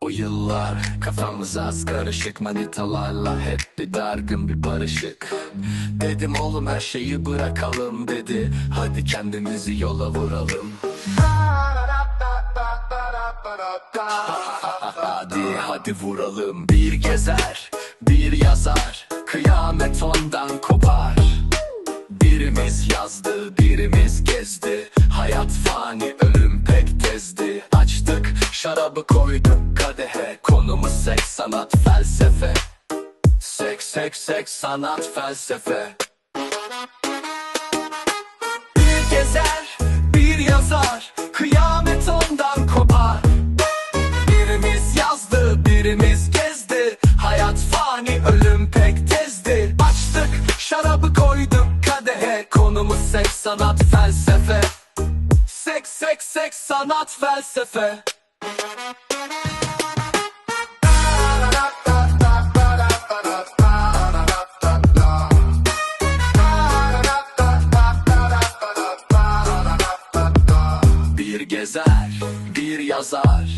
O yıllar kafamız az karışık manitalarla hep bir dargın bir barışık. Dedim oğlum her şeyi bırakalım dedi. Hadi kendimizi yola vuralım. Hadi hadi vuralım. Bir gezer bir yazar Kıyamet ondan kopar. Birimiz yazdı, şarabı koyduk kadehe. Konumuz seks, sanat, felsefe. Seks, seks, seks, sanat, felsefe. Bir gezer, bir yazar Kıyamet ondan kopar. Birimiz yazdı, birimiz gezdi. Hayat fani, ölüm pek tezdi. Açtık, şarabı koyduk kadehe. Konumuz seks, sanat, felsefe. Seks, seks, seks, sanat, felsefe Bir gezer, bir yazar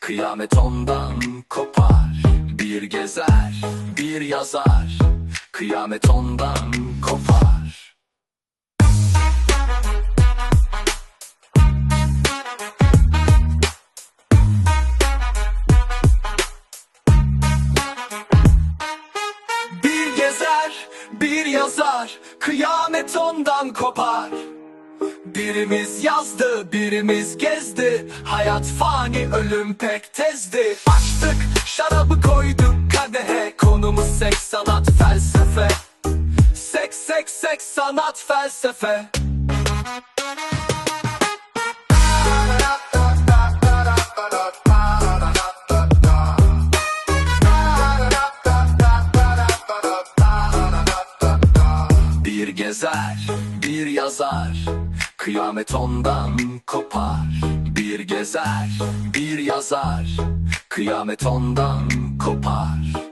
Kıyamet ondan kopar. Bir gezer, bir yazar Kıyamet ondan kopar. Bir gezer, bir yazar Kıyamet ondan kopar Birimiz yazdı, birimiz gezdi. Hayat fani, ölüm pek tezdi. Açtık, şarabı koyduk kadehe. Konumuz seks, sanat, felsefe. Seks, seks, seks, sanat, felsefe. Bir gezer, bir yazar Kıyamet ondan kopar. Bir gezer, bir yazar. Kıyamet ondan kopar